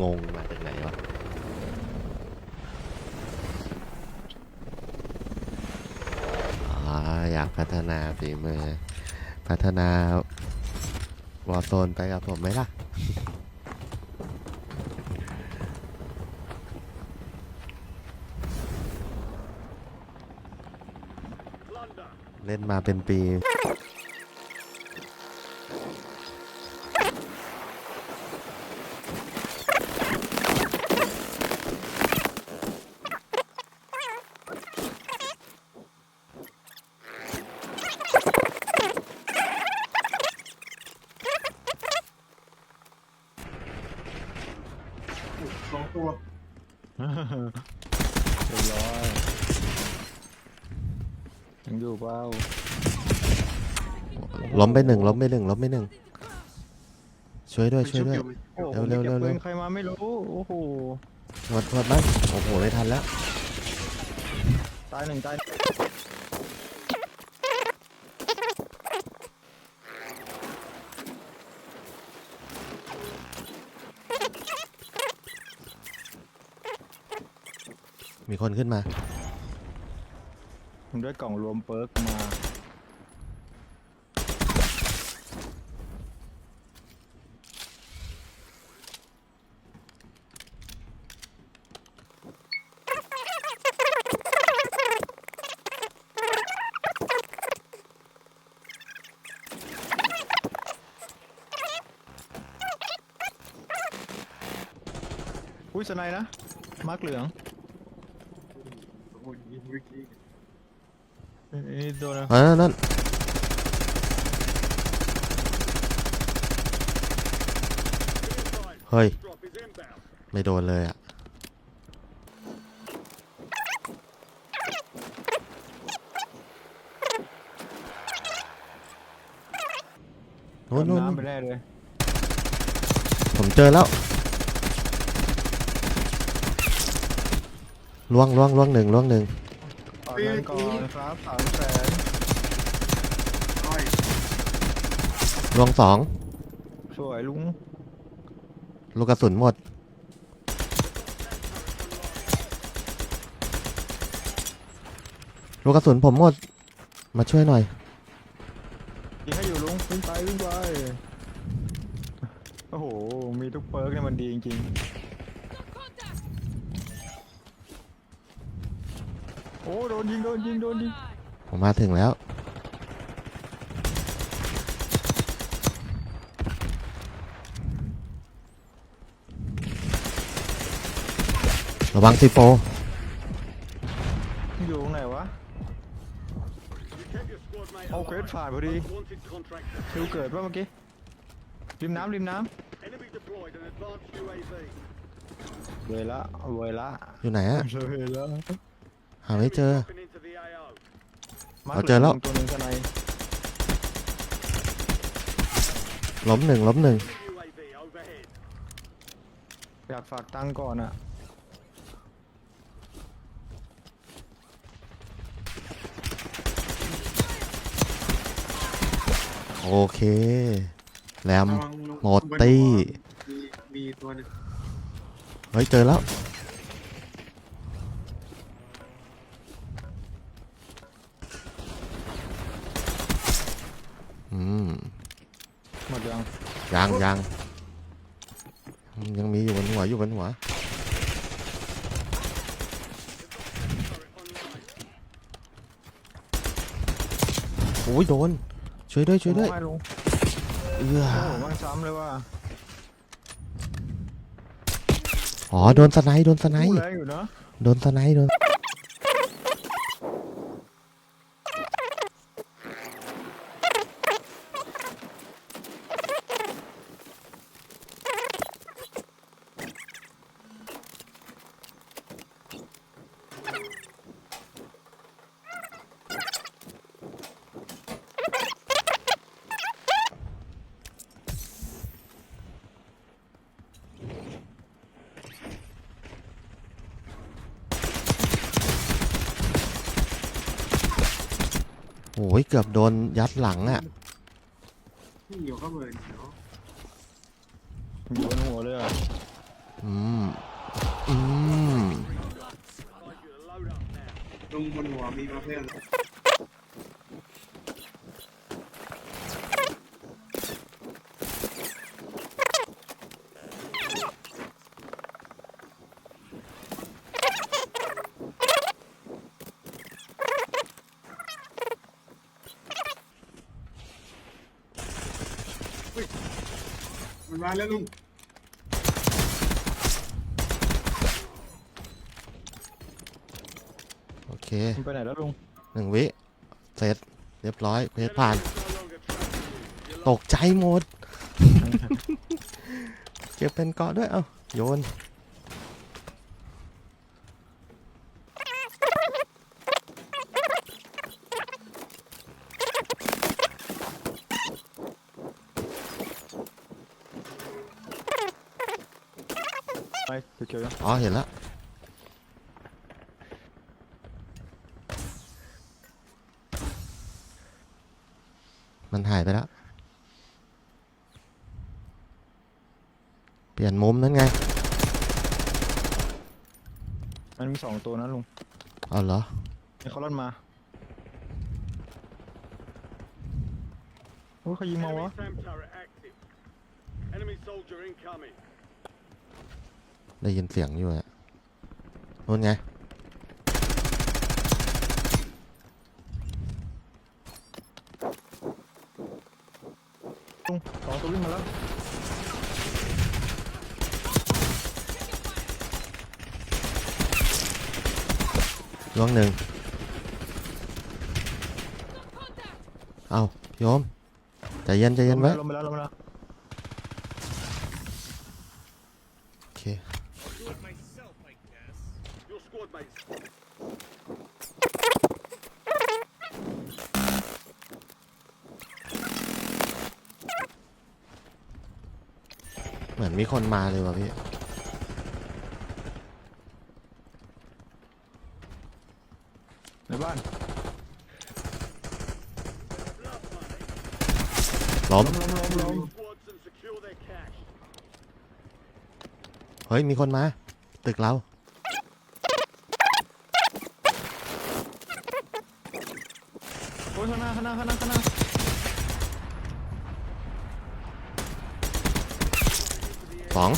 งงมาจากไหนวะอยากพัฒนาฝีมือ พัฒนาวอโซนไปกับผมไหมล่ะ เล่นมาเป็นปี สองตัว เรียบร้อย ยังอยู่เปล่าล้มไปหนึ่งล้มไปหนึ่งล้มไปหนึ่งช่วยด้วยมันช่วยด้วยชุบอโอ้โหเร็วๆเก็บเร็วๆปืนใครมาไม่รู้ โอ้โห หมดหมดมั้งโอ้โหไม่ทันแล้วตายหนึ่งตายมีคนขึ้นมา ผมได้กล่องรวมเปิร์กมาอุ้ยสไนนะมาร์กเหลือง โอ้โหยิงวิกกี้ เอ้ยโดนนะอ่านั่นเฮ้ย ไม่โดนเลยอะโน่นโดโน่นนน้ำไปแน่เลย ผมเจอแล้วล่วงล่วงล่วงหนึ่งล่วงหนึ่ง ขอเงินก่อนครับสามแสนอ้อยล่วงสองสวยลุงลูกกระสุนหมด ลูกกระสุนผมหมด มาช่วยหน่อย ยิงให้อยู่ลุงวิ่งไปวิ่งไป โอ้โห มีทุกเปิร์กเนี่ยมันดีจริงๆ อ้โดนยิงโดนยิงโดนยิงผมมาถึงแล้ว ระวังซีโฟอยู่ตรงไหนวะโอเคผ่านพอดีคิวเกิดป่ะเมื่อกี้ริมน้ำริมน้ำเวละเวละอยู่ไหนอะเวละหาไม่เจอมาร์คเอาเจอแล้วหงตัวหนึงข้างในล้มหนึ่งล้มหนึ่งอยากฝากตังค์ก่อนอะโอเค แรมระวังลงหมดตี้ มีมีตัวหนึง เฮ้ย เจอแล้ว อืมหมดยังยังยังยังมีอยู่บนหัวอยู่บนหัวโอ้ยโดน ช่วยด้วยช่วยด้วยโอ้ลุงเอื้อโอ้โหมันซ้ำเลยว่ะอ๋อโดนสไนด์โดนสไนพูด์ดแรงอยู่นะโดนสไนด์โดน ยเกือบโดนยัดหลังอะ ที่อยู่ข้างบนเนาะอยู่บนหัวเลยอะอืม อืมลุงบนหัวมีมาเพื่อน มาแล้วลุงโอเคมันไปไหนแล้วลุงหนึ่งวิเสร็จเรียบร้อยเควสผ่าน ตกใจหมด เก็บเป็นเกาะด้วย เอ้า โยน เกี่ยวยังอ๋อเห็นแล้วมันหายไปแล้ว เปลี่ยนมุมนั่นไงมันมีสองตัวนะลุงเอาเหรอนี่เขาลั่นมาโอ้ยเขายิงมาวะ Enemy SAM turret active. Enemy soldier incoming. ได้ยินเสียงอยู่อะนู่นไงลุงสองตัววิ่งมาแล้วล่วงหนึ่ง เอาโยม ใจเย็นใจเย็นไว้ลงไปแล้วลงไปแล้ว โอเค Your squad mates เหมือนมีคนมาเลยว่ะพี่ ในบ้านล้ม ล้มล้มล้ม squads and secure their cash. เฮ้ย มีคนมา ตึกเรา โอ้ยข้างหน้าข้างหน้าข้างหน้าข้างหน้า สอง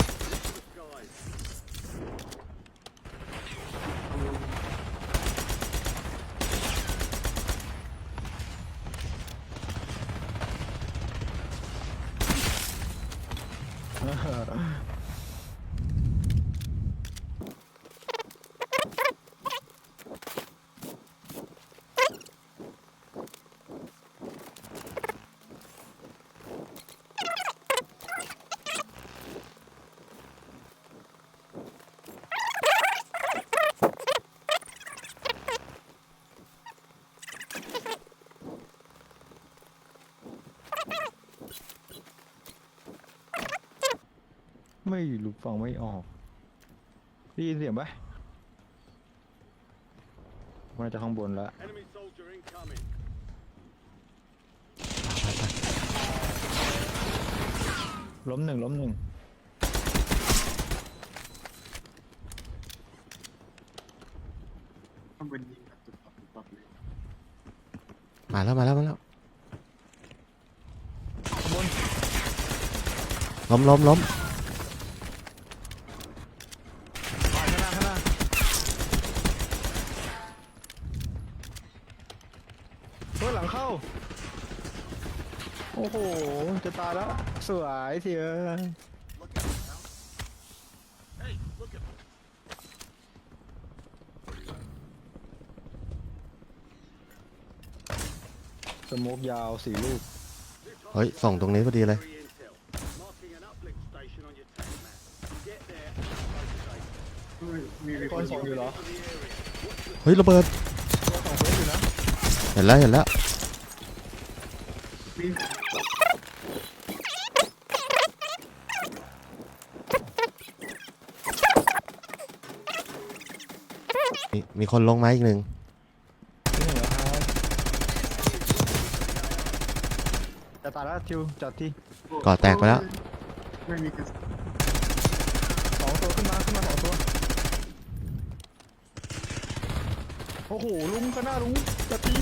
Guys, ไม่รู้ฟังไม่ออกได้ยินเสียงปะมันจะข้างบนแล้ว enemy soldier incoming. ล้มหนึ่งล้มหนึ่งข้างบนยิงแบบตุบปับตุบปับเลยมาแล้วมาแล้วมาแล้วข้างบนล้มล้มล้ม อ่าข้างหน้าข้างหน้าเฮ้ยหลังเข้า โอ้โห จะตายแล้ว สวยเสียสโมกยาวสี่ลูก เฮ้ย ส่งตรงนี้พอดีเลย Free intel. Marking an uplift station on your tank map. Get there. Safe. เฮ้ยมีมีก้อนสองอยู่เหรอเฮ้ย ระเบิด ตัวสองเฟสอยู่นะ เห็นแล้วเห็นแล้วมีมีคนลงมาอีกหนึ่งจะตายแล้วทิวจอดที่ก่อแตกไปแล้วสองตัวขึ้นมาขึ้นมาสองตัวโอ้โหลุงก็น่าลุงจะตี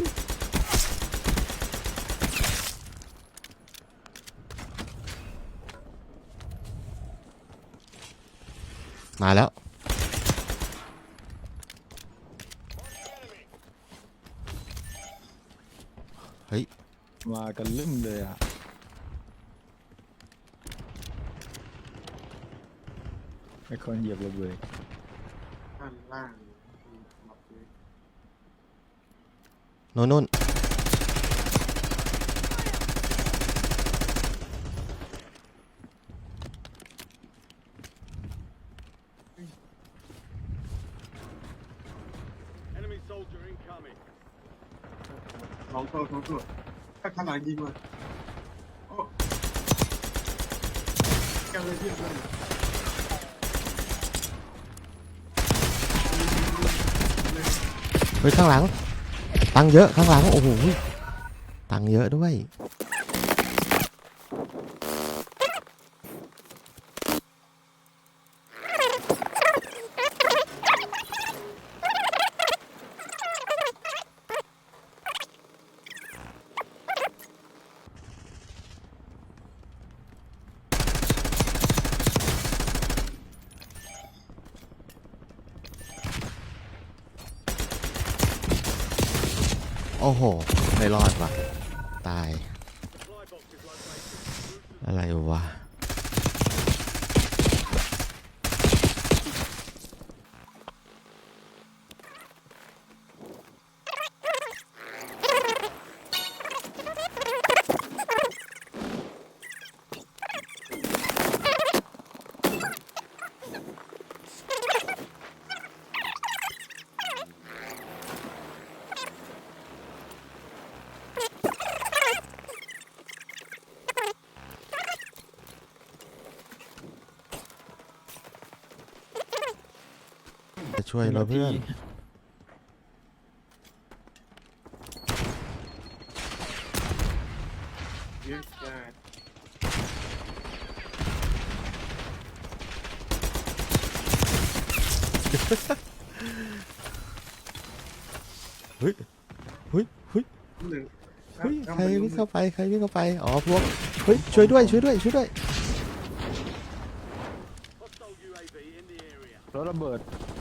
มาแล้ว เฮ้ย มากันลืมเลยอะไอคนเหยียบระเบิดด้านล่างหลับเลย โน่นนู่น สองตัวสองตัวถ้าขนาดยิงมาโอ้แกเลยยิงเลยเฮ้ยข้างหลัง ตังค์เยอะข้างหลัง โอ้โห ตังค์เยอะด้วย อ้โห ไม่รอดว่ะ ตาย Supply box is located. อะไรวะ จะ ช่วยเราเพื่อนเยอะแยะเฮ้ยเฮ้ยเฮ้ยหนึ่งเฮ้ยใครวิ่งเข้าไปใครวิ่งเข้าไปอ๋อพวกเฮ้ยช่วยด้วยช่วยด้วยช่วยด้วย Hostile UAV in the area. รถระเบิด โอ้ม Enemies are dropping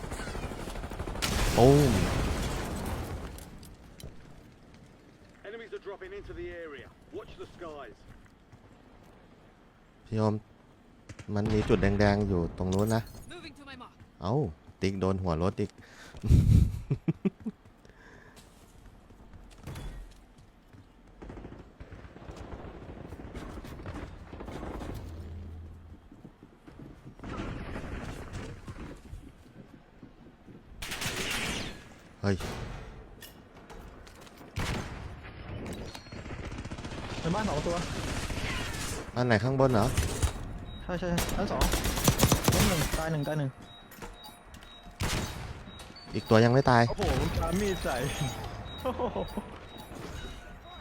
into the area. Watch the skies. พี่โอมมันมีจุดแดง ๆ อยู่ตรงนู้นนะ Moving to my mark. เอ้า ติ๊กโดนหัวรถอีก ฮ้ยในบ้านสองตัว อันไหนข้างบนเหรอ ใช่ใช่ใช่ชั้นสองล้มหนึ่งตายหนึ่งตายหนึ่งอีกตัวยังไม่ตาย โอ้โหมันปามีดใส่โอ้โห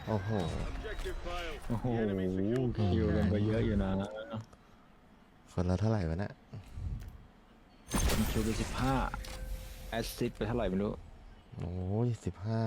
โอ้โห Objective failed. โอ้โห The enemy secured คิว bomb กันไปเยอะอยู่นะคนละเท่าไหร่วะเนะผมคิวไปสิบห้าแอสซิดไปเท่าไหร่ไม่รู้ โอ้ยสิบห้า